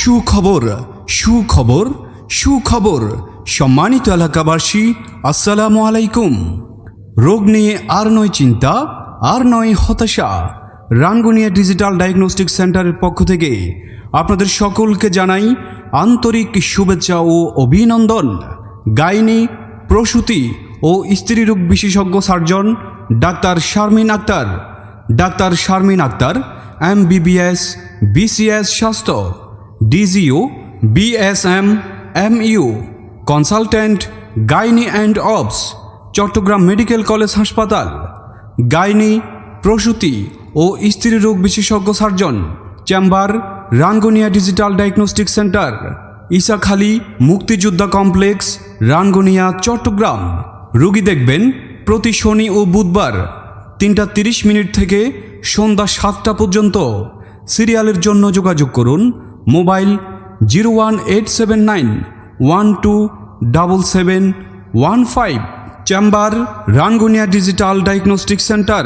সুখবর সুখবর সুখবর। সম্মানিত এলাকাবাসী, আসসালামু আলাইকুম। রোগ নিয়ে আর নয় চিন্তা, আর নয় হতাশা। রাঙ্গুনিয়া ডিজিটাল ডায়াগনস্টিক সেন্টারের পক্ষ থেকে আপনাদের সকলকে জানাই আন্তরিক শুভেচ্ছা ও অভিনন্দন। গাইনি, প্রসূতি ও স্ত্রীরোগ বিশেষজ্ঞ surgeon doctor Sharmin Akhter. Doctor Sharmin Akhter MBBS BCS স্বাস্থ্য। DGO BSMMU consultant gynae and obs Chittagong medical college হাসপাতাল গাইনি প্রসূতি ও স্ত্রী রোগ বিশেষজ্ঞ surgeon chamber Rangunia digital diagnostic centre Isakhali Muktijoddha complex Rangunia Chittagong রুগী দেখবেন প্রতি শনি ও বুধবার তিনটা তিরিশ মিনিট থেকে সন্ধ্যা সাতটা পর্যন্ত। সিরিয়ালের জন্য যোগাযোগ করুন mobile zero one eight seven nine one two double seven one five, chamber, Rangunia digital diagnostic centre.